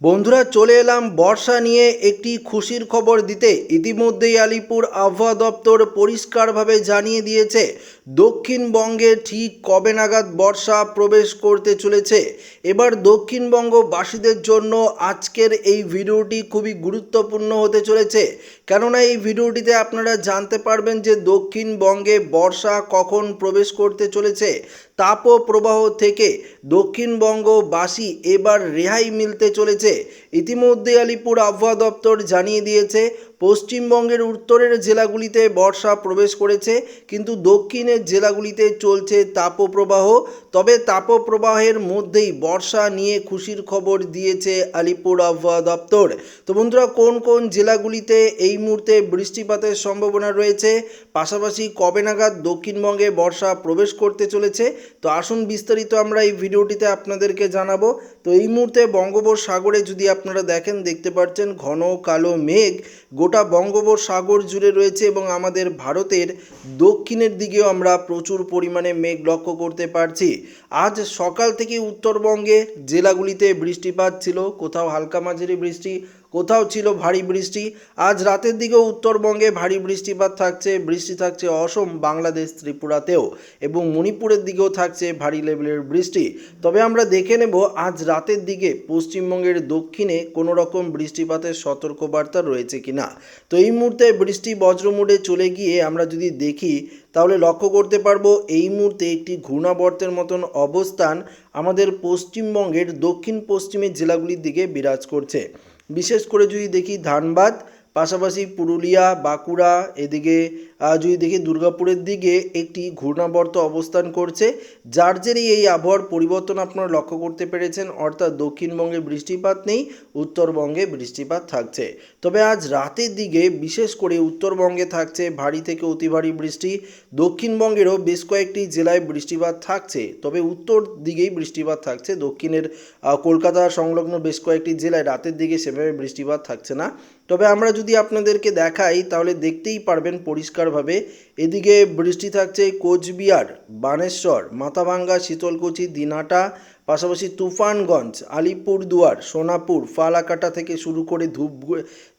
বন্ধুরা চলে এলাম বর্ষা নিয়ে একটি খুশির খবর দিতে। ইতিমধ্যেই আলিপুর আবহাওয়া দপ্তর পরিষ্কারভাবে জানিয়ে দিয়েছে, দক্ষিণবঙ্গে ঠিক কবে নাগাদ বর্ষা প্রবেশ করতে চলেছে। এবার দক্ষিণবঙ্গবাসীদের জন্য আজকের এই ভিডিওটি খুবই গুরুত্বপূর্ণ হতে চলেছে। কেননা এই ভিডিওটিতে আপনারা জানতে পারবেন যে দক্ষিণবঙ্গে বর্ষা কখন প্রবেশ করতে চলেছে, তাপপ্রবাহ থেকে দক্ষিণবঙ্গবাসী এবার রেহাই মিলতে চলেছে ইতিমধ্যে আলিপুর আবহাওয়া দপ্তর জানিয়ে দিয়েছে, পশ্চিমবঙ্গের উত্তরের জেলাগুলিতে বর্ষা প্রবেশ করেছে, কিন্তু দক্ষিণের জেলাগুলিতে চলছে তাপপ্রবাহ। তবে তাপপ্রবাহের মধ্যেই বর্ষা নিয়ে খুশির খবর দিয়েছে আলিপুর আবহাওয়া দপ্তর। তো বন্ধুরা, কোন কোন জেলাগুলিতে এই মুহূর্তে বৃষ্টিপাতের সম্ভাবনা রয়েছে? পাশাপাশি কবে নাগাদ দক্ষিণবঙ্গে বর্ষা প্রবেশ করতে চলেছে, তো আসুন বিস্তারিত আমরা এই ভিডিওটিতে আপনাদেরকে জানাব। তো এই মুহূর্তে বঙ্গোপসাগরে যদি আপনারা দেখেন, দেখতে পাচ্ছেন ঘন কালো মেঘ। গোটা বঙ্গোপসাগর জুড়ে রয়েছে এবং আমাদের ভারতের দক্ষিণের দিকেও আমরা প্রচুর পরিমাণে মেঘ লক্ষ্য করতে পারছি। আজ সকাল থেকে উত্তরবঙ্গে জেলাগুলিতে বৃষ্টিপাত ছিল, কোথাও হালকা মাঝারি বৃষ্টি কোথাও ছিল ভারী বৃষ্টি। আজ রাতের দিকেও উত্তরবঙ্গে ভারী বৃষ্টিপাত থাকছে। বৃষ্টি থাকছে অসম, বাংলাদেশ, ত্রিপুরাতেও এবং মণিপুরের দিকেও থাকছে ভারী লেভেলের বৃষ্টি। তবে আমরা দেখে নেব, আজ রাতের দিকে পশ্চিমবঙ্গের দক্ষিণে কোনো রকম বৃষ্টিপাতের সতর্কবার্তা রয়েছে কিনা। তো এই মুহূর্তে বৃষ্টি বজ্রমুডে চলে গিয়ে আমরা যদি দেখি, তাহলে লক্ষ্য করতে পারব, এই মুহূর্তে একটি ঘূর্ণাবর্তের মতন অবস্থান আমাদের পশ্চিমবঙ্গের দক্ষিণ পশ্চিমের জেলাগুলির দিকে বিরাজ করছে। বিশেষ করে যদি দেখি ধানবাদ পাশাপাশি পুরুলিয়া বাঁকুড়া এদিকে যদি দেখি দুর্গাপুরের দিকে একটি ঘূর্ণাবর্ত অবস্থান করছে, যার জেরেই এই আবহাওয়ার পরিবর্তন আপনারা লক্ষ্য করতে পেরেছেন, অর্থাৎ দক্ষিণবঙ্গে বৃষ্টিপাত নেই, উত্তরবঙ্গে বৃষ্টিপাত থাকছে। তবে আজ রাতের দিকে বিশেষ করে উত্তরবঙ্গে থাকছে ভারী থেকে অতি ভারী বৃষ্টি, দক্ষিণবঙ্গেরও বেশ কয়েকটি জেলায় বৃষ্টিপাত থাকছে, তবে উত্তর দিকেই বৃষ্টিপাত থাকছে, দক্ষিণের কলকাতা সংলগ্ন বেশ কয়েকটি জেলায় রাতের দিকে সেভাবে বৃষ্টিপাত থাকছে না। তবে আমরা যদি আপনাদেরকে দেখাই, তাহলে দেখতেই পারবেন পরিষ্কারভাবে এদিকে বৃষ্টি থাকছে কোচবিহার, বানেশ্বর, মাথাভাঙ্গা, শীতলকুচি দিনাটা পাশাপাশি তুফানগঞ্জ, আলিপুরদুয়ার, সোনাপুর, ফালাকাটা থেকে শুরু করে ধূপ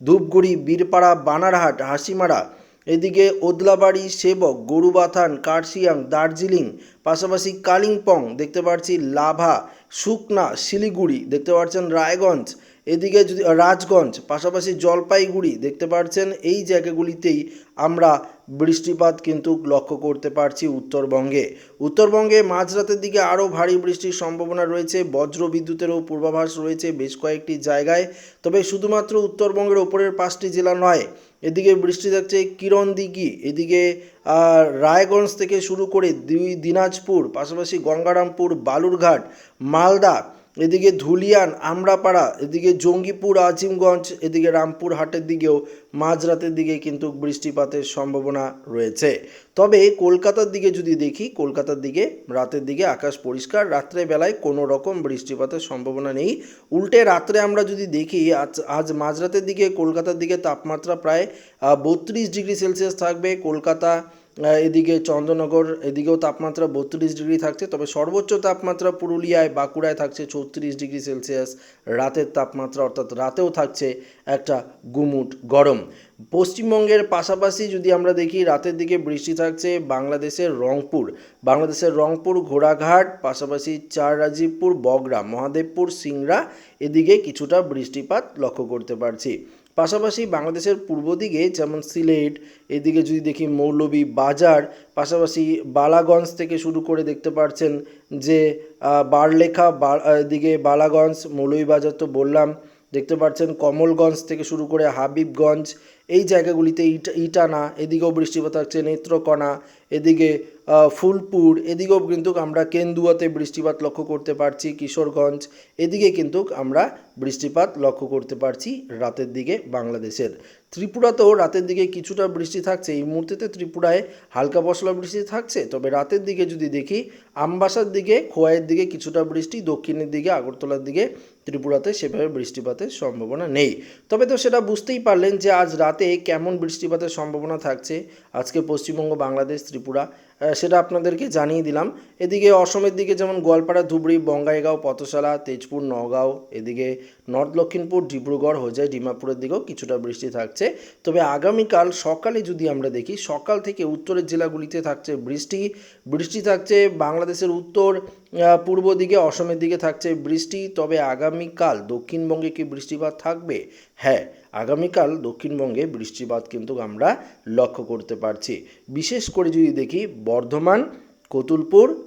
ধূপগুড়ি, বীরপাড়া, বানারহাট, হাসিমারা। এদিকে ওদলাবাড়ি, সেবক, গরুবাথান, কার্শিয়াং, দার্জিলিং, পাশাপাশি কালিম্পং দেখতে পাচ্ছি লাভা সুকনা শিলিগুড়ি দেখতে পাচ্ছেন রায়গঞ্জ। এদিকে যদি, রাজগঞ্জ, পাশাপাশি জলপাইগুড়ি দেখতে পাচ্ছেন এই জায়গাগুলিতেই আমরা বৃষ্টিপাত কিন্তু লক্ষ্য করতে পারছি উত্তরবঙ্গে। উত্তরবঙ্গে মাঝরাতের দিকে আরও ভারী বৃষ্টির সম্ভাবনা রয়েছে, বজ্র বিদ্যুতেরও পূর্বাভাস রয়েছে বেশ কয়েকটি জায়গায়। তবে শুধুমাত্র উত্তরবঙ্গের ওপরের পাঁচটি জেলা নয়, এদিকে বৃষ্টি থাকছে কিরণদিঘি, এদিকে রায়গঞ্জ থেকে শুরু করে দুই দিনাজপুর, পাশাপাশি গঙ্গারামপুর, বালুরঘাট, মালদা এদিকে ধুলিয়ান, আমরাপাড়া, এদিকে জঙ্গিপুর, আজিমগঞ্জ, এদিকে রামপুর হাটের দিকেও মাঝরাতের দিকে কিন্তু বৃষ্টিপাতের সম্ভাবনা রয়েছে। তবে কলকাতার দিকে যদি দেখি, কলকাতার দিকে রাতের দিকে আকাশ পরিষ্কার রাত্রে বেলায় কোনো রকম বৃষ্টিপাতের সম্ভাবনা নেই। উল্টে রাত্রে আমরা যদি দেখি, আজ আজ মাঝরাতের দিকে কলকাতার দিকে তাপমাত্রা প্রায় বত্রিশ ডিগ্রি সেলসিয়াস থাকবে। কলকাতা এদিকে চন্দ্রনগর এদিকেও তাপমাত্রা বত্রিশ ডিগ্রি থাকছে, তবে সর্বোচ্চ তাপমাত্রা পুরুলিয়ায়, বাঁকুড়ায় থাকছে ছত্রিশ ডিগ্রি সেলসিয়াস। রাতের তাপমাত্রা অর্থাৎ রাতেও থাকছে একটা গুমুট গরম। পশ্চিমবঙ্গের পাশাপাশি যদি আমরা দেখি, রাতের দিকে বৃষ্টি থাকছে বাংলাদেশের রংপুর। বাংলাদেশের রংপুর, ঘোড়াঘাট, পাশাপাশি চার রাজীবপুর বগরা, মহাদেবপুর, সিংড়া, এদিকে কিছুটা বৃষ্টিপাত লক্ষ্য করতে পারছি। পাশাপাশি বাংলাদেশের পূর্ব দিকে যেমন সিলেট, এদিকে যদি দেখি মৌলভী বাজার, পাশাপাশি বালাগঞ্জ থেকে শুরু করে দেখতে পাচ্ছেন যে বারলেখা এদিকে বালাগঞ্জ মৌলভীবাজার তো বললাম, দেখতে পাচ্ছেন কমলগঞ্জ থেকে শুরু করে হাবিবগঞ্জ, এই জায়গাগুলিতে ইটা, ইটানা, এদিকেও বৃষ্টিপাত থাকছে নেত্রকোনা, এদিকে ফুলপুর, এদিকেও কিন্তু আমরা কেন্দুয়াতে বৃষ্টিপাত লক্ষ্য করতে পারছি, কিশোরগঞ্জ, এদিকে কিন্তু আমরা বৃষ্টিপাত লক্ষ্য করতে পারছি রাতের দিকে বাংলাদেশের। ত্রিপুরাতেও রাতের দিকে কিছুটা বৃষ্টি থাকছে, এই মুহূর্তেতে ত্রিপুরায় হালকা পশলা বৃষ্টি থাকছে, তবে রাতের দিকে যদি দেখি, আমবাসার দিকে, খোয়াইয়ের দিকে কিছুটা বৃষ্টি, দক্ষিণের দিকে, আগরতলার দিকে ত্রিপুরাতে সেভাবে বৃষ্টিপাতের সম্ভাবনা নেই। তবে তো সেটা বুঝতেই পারলেন যে আজ রাতে কেমন বৃষ্টিপাতের সম্ভাবনা থাকছে, আজকে পশ্চিমবঙ্গ, বাংলাদেশ, ত্রিপুরা সেটা আপনাদেরকে জানিয়ে দিলাম। এদিকে অসমের দিকে যেমন গোয়ালপাড়া, ধুবড়ি, বঙ্গাইগাঁও পথশালা তেজপুর, নগাঁও, এদিকে নর্থ লক্ষিমপুর, ডিব্রুগড়, হোজাই, ডিমাপুরের দিকেও কিছুটা বৃষ্টি থাকছে। তবে আগামীকাল সকালে যদি আমরা দেখি, সকাল থেকে উত্তরের জেলাগুলিতে থাকছে বৃষ্টি। বৃষ্টি থাকছে বাংলাদেশের উত্তর পূর্ব দিকে, অসমের দিকে থাকছে বৃষ্টি। তবে আগামীকাল দক্ষিণবঙ্গে কি বৃষ্টিপাত থাকবে? হ্যাঁ আগামীকাল দক্ষিণবঙ্গে বৃষ্টিপাত কিন্তু আমরা লক্ষ্য করতে পারছি। বিশেষ করে যদি দেখি, বর্ধমান, কতুলপুর,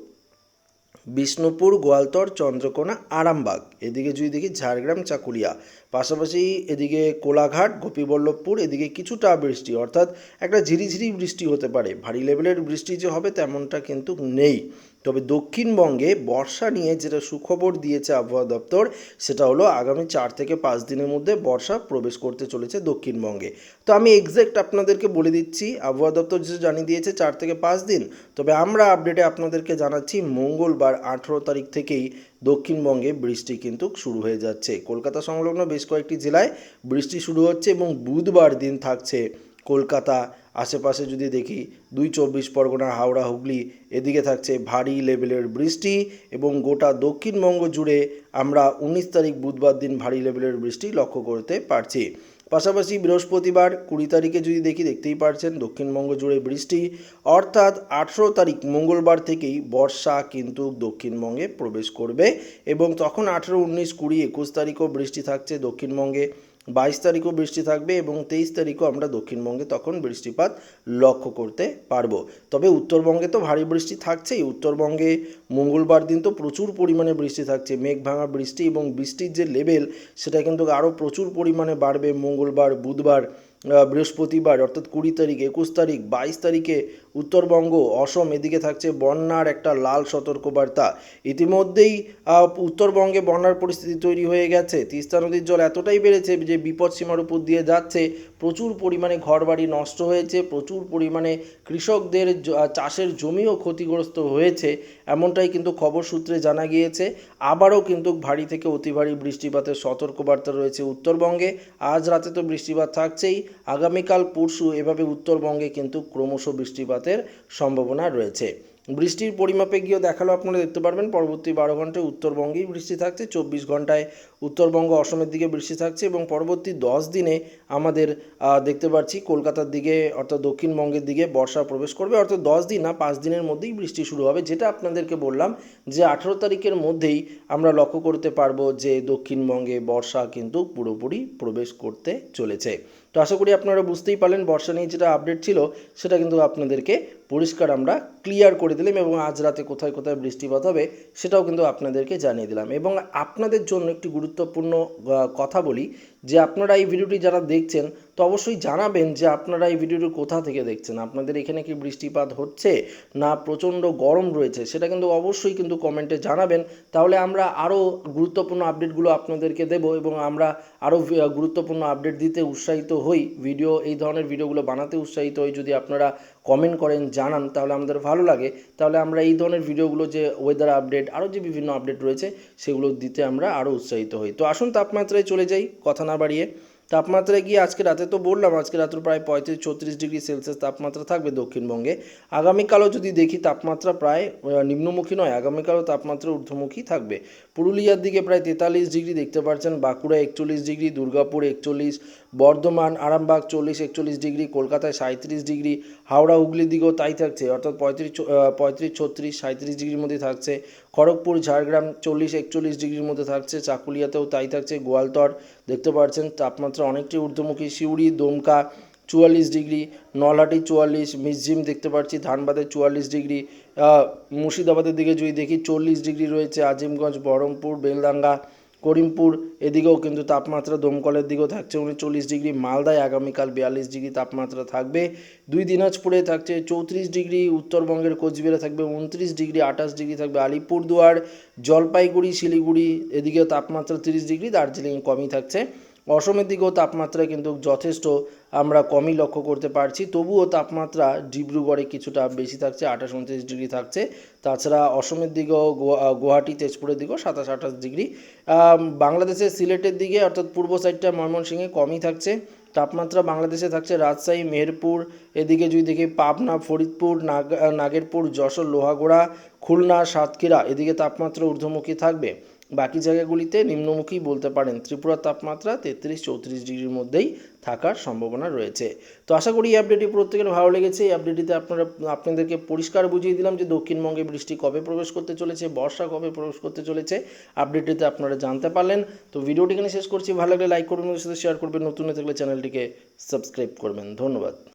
বিষ্ণুপুর, গোয়ালতর, চন্দ্রকোনা, আরামবাগ। এদিকে যদি দেখি, ঝাড়গ্রাম, চাকুলিয়া। পাশাপাশি এদিকে কোলাঘাট, গোপীবল্লভপুর, এদিকে কিছুটা বৃষ্টি, অর্থাৎ একটা ঝিরিঝিরি বৃষ্টি হতে পারে। ভারী লেভেলের বৃষ্টি যে হবে, তেমনটা কিন্তু নেই। তবে দক্ষিণবঙ্গে বর্ষা নিয়ে যেটা সুখবর দিয়েছে আবহাওয়া দপ্তর, সেটা হলো আগামী চার থেকে পাঁচ দিনের মধ্যে বর্ষা প্রবেশ করতে চলেছে দক্ষিণবঙ্গে। তো আমি এক্স্যাক্ট আপনাদেরকে বলে দিচ্ছি, আবহাওয়া দপ্তর যে জানিয়ে দিয়েছে চার থেকে পাঁচ দিন, তবে আমরা আপডেটে আপনাদেরকে জানাচ্ছি মঙ্গলবার আঠেরো তারিখ থেকেই দক্ষিণবঙ্গে বৃষ্টি কিন্তু শুরু হয়ে যাচ্ছে। কলকাতা সংলগ্ন বেশ কয়েকটি জেলায় বৃষ্টি শুরু হচ্ছে এবং বুধবার দিন থাকছে কলকাতা আশেপাশে যদি দেখি, দুই চব্বিশ পরগনা, হাওড়া, হুগলি এদিকে থাকছে ভারী লেভেলের বৃষ্টি এবং গোটা দক্ষিণবঙ্গ জুড়ে আমরা উনিশ তারিখ বুধবার দিন ভারী লেভেলের বৃষ্টি লক্ষ্য করতে পারছি। পাশাপাশি বৃহস্পতিবার কুড়ি তারিখে যদি দেখি, দেখতেই পারছেন দক্ষিণবঙ্গ জুড়ে বৃষ্টি। অর্থাৎ আঠেরো তারিখ মঙ্গলবার থেকেই বর্ষা কিন্তু দক্ষিণবঙ্গে প্রবেশ করবে এবং তখন আঠেরো, উনিশ, কুড়ি, একুশ তারিখও বৃষ্টি থাকছে দক্ষিণবঙ্গে। বাইশ তারিখও বৃষ্টি থাকবে এবং তেইশ তারিখও আমরা দক্ষিণবঙ্গে তখন বৃষ্টিপাত লক্ষ্য করতে পারব। তবে উত্তরবঙ্গে তো ভারী বৃষ্টি থাকছেই। উত্তরবঙ্গে মঙ্গলবার দিন তো প্রচুর পরিমাণে বৃষ্টি থাকছে। মেঘ ভাঙা বৃষ্টি এবং বৃষ্টির যে লেভেল, সেটা কিন্তু আরও প্রচুর পরিমাণে বাড়বে মঙ্গলবার, বুধবার। বৃহস্পতিবার, অর্থাৎ কুড়ি তারিখ, একুশ তারিখ, বাইশ তারিখে উত্তরবঙ্গ, অসম, এদিকে থাকছে বন্যার একটা লাল সতর্কবার্তা। ইতিমধ্যেই উত্তরবঙ্গে বন্যার পরিস্থিতি তৈরি হয়ে গেছে। তিস্তা নদীর জল এতটাই বেড়েছে যে বিপদ সীমার উপর দিয়ে যাচ্ছে। প্রচুর পরিমাণে ঘরবাড়ি নষ্ট হয়েছে, প্রচুর পরিমাণে কৃষকদের চাষের জমিও ক্ষতিগ্রস্ত হয়েছে, এমনটাই কিন্তু খবর সূত্রে জানা গিয়েছে। আবারও কিন্তু ভারী থেকে অতি ভারী বৃষ্টিপাতের সতর্কবার্তা রয়েছে উত্তরবঙ্গে। আজ রাতে তো বৃষ্টিপাত থাকছেই। আগামীকাল পরশু এভাবে উত্তরবঙ্গে কিন্তু ক্রমশ বৃষ্টিপাতের সম্ভাবনা রয়েছে। বৃষ্টির পরিমাপে গিয়েও দেখাল আপনারা দেখতে পারবেন, পরবর্তী বারো ঘন্টায় উত্তরবঙ্গেই বৃষ্টি থাকছে, চব্বিশ ঘন্টায় উত্তরবঙ্গ অসমের দিকে বৃষ্টি থাকছে এবং পরবর্তী দশ দিনে আমাদের দেখতে পাচ্ছি কলকাতার দিকে অর্থাৎ দক্ষিণবঙ্গের দিকে বর্ষা প্রবেশ করবে, অর্থাৎ দশ দিন না, পাঁচ দিনের মধ্যেই বৃষ্টি শুরু হবে, যেটা আপনাদেরকে বললাম যে আঠেরো তারিখের মধ্যেই আমরা লক্ষ্য করতে পারব যে দক্ষিণবঙ্গে বর্ষা কিন্তু পুরোপুরি প্রবেশ করতে চলেছে। তো আশা করি আপনারা বুঝতেই পারলেন, বর্ষা নিয়ে যেটা আপডেট ছিল, সেটা কিন্তু আপনাদেরকে পরিষ্কার আমরা ক্লিয়ার করে দিলাম এবং আজ রাতে কোথায় কোথায় বৃষ্টিপাত হবে সেটাও কিন্তু আপনাদেরকে জানিয়ে দিলাম। এবং আপনাদের জন্য একটি গুরুত্বপূর্ণ কথা বলি যে আপনারা এই ভিডিওটি যারা দেখছেন, তো অবশ্যই জানাবেন যে আপনারা এই ভিডিওটি কোথা থেকে দেখছেন? আপনাদের এখানে কি বৃষ্টিপাত হচ্ছে না প্রচণ্ড গরম রয়েছে? সেটা কিন্তু অবশ্যই কিন্তু কমেন্টে জানাবেন। তাহলে আমরা আরও গুরুত্বপূর্ণ আপডেটগুলো আপনাদেরকে দেব এবং আমরা আরও গুরুত্বপূর্ণ আপডেট দিতে উৎসাহিত হই। ভিডিও, এই ধরনের ভিডিওগুলো বানাতে উৎসাহিত হই। যদি আপনারা কমেন্ট করেন, জানান, তাহলে আমাদের ভালো লাগে। তাহলে আমরা এই ধরনের ভিডিওগুলো যে ওয়েদার আপডেট আরও যে বিভিন্ন আপডেট রয়েছে, সেগুলো দিতে আমরা আরও উৎসাহিত হই। তো আসুন তাপমাত্রায় চলে যাই, কথা না বাড়িয়ে। তাপমাত্রায় গিয়ে আজকে রাতে তো বললাম, আজকে রাত্রে প্রায় পঁয়ত্রিশ, ছত্রিশ ডিগ্রি সেলসিয়াস তাপমাত্রা থাকবে দক্ষিণবঙ্গে। আগামীকালও যদি দেখি তাপমাত্রা প্রায় নিম্নমুখী নয়, আগামীকালও তাপমাত্রা ঊর্ধ্বমুখী থাকবে। পুরুলিয়ার দিকে প্রায় তেতাল্লিশ ডিগ্রি দেখতে পাচ্ছেন বাঁকুড়া একচল্লিশ ডিগ্রি, দুর্গাপুর একচল্লিশ, বর্ধমান, আরামবাগ চল্লিশ, একচল্লিশ ডিগ্রি, কলকাতায় সাঁত্রিশ ডিগ্রি, হাওড়া, হুগলির দিকেও তাই থাকছে। অর্থাৎ পঁয়ত্রিশ পঁয়ত্রিশ, ছত্রিশ সাঁত্রিশ ডিগ্রির মধ্যে থাকছে। খড়গপুর, ঝাড়গ্রাম চল্লিশ, একচল্লিশ ডিগ্রির মধ্যে থাকছে। চাকুলিয়াতেও তাই থাকছে। গোয়ালতর দেখতে পাচ্ছেন, তাপমাত্রা অনেকটাই ঊর্ধ্বমুখী। সিউড়ি, দমকা চুয়াল্লিশ ডিগ্রি, নলহাটি চুয়াল্লিশ মিসজিম দেখতে পাচ্ছি, ধানবাদে চুয়াল্লিশ ডিগ্রি মুর্শিদাবাদের দিকে যদি দেখি চল্লিশ ডিগ্রি রয়েছে, আজিমগঞ্জ, বহরমপুর বেলদাঙ্গা করিমপুর এদিকেও কিন্তু তাপমাত্রা দমকলের দিকেও থাকছে উনচল্লিশ ডিগ্রি। মালদায় আগামীকাল বিয়াল্লিশ ডিগ্রি তাপমাত্রা থাকবে। দুই দিনাজপুরে থাকছে চৌত্রিশ ডিগ্রি, উত্তরবঙ্গের কোচবিহারে থাকবে উনত্রিশ ডিগ্রি আঠাশ ডিগ্রি থাকবে আলিপুরদুয়ার। জলপাইগুড়ি, শিলিগুড়ি এদিকেও তাপমাত্রা তিরিশ ডিগ্রি, দার্জিলিং কমই থাকছে। অসমের দিকেও তাপমাত্রা কিন্তু যথেষ্ট আমরা কমই লক্ষ্য করতে পারছি। তবুও তাপমাত্রা ডিব্রুগড়ে কিছুটা বেশি থাকছে, আঠাশ উনত্রিশ ডিগ্রি থাকছে। তাছাড়া অসমের দিকেও গুয়াহাটি, তেজপুরের দিকেও সাতাশ আঠাশ ডিগ্রি। বাংলাদেশের সিলেটের দিকে অর্থাৎ পূর্ব সাইডটা ময়মনসিংহে কমই থাকছে। তাপমাত্রা বাংলাদেশে থাকছে রাজশাহী, মেহেরপুর, এদিকে যদি দেখি পাবনা, ফরিদপুর, নাগ নাগেরপুর, যশোর, লোহাগড়া, খুলনা, সাতক্ষীরা, এদিকে তাপমাত্রা ঊর্ধ্বমুখী থাকবে। বাকি জায়গাগুলিতে নিম্নমুখী বলতে পারেন ত্রিপুরার তাপমাত্রা তেত্রিশ, চৌত্রিশ ডিগ্রির মধ্যেই থাকার সম্ভাবনা রয়েছে। তো আশা করি এই আপডেটটি প্রত্যেকের ভালো লেগেছে। এই আপডেটটিতে আপনারা, আপনাদেরকে পরিষ্কার বুঝিয়ে দিলাম যে দক্ষিণবঙ্গে বৃষ্টি কবে প্রবেশ করতে চলেছে, বর্ষা কবে প্রবেশ করতে চলেছে আপডেটটিতে আপনারা জানতে পারলেন। তো ভিডিওটি এখানে শেষ করছি। ভালো লাগলে লাইক করবেন সাথে শেয়ার করবেন। নতুন থাকলে চ্যানেলটিকে সাবস্ক্রাইব করবেন। ধন্যবাদ।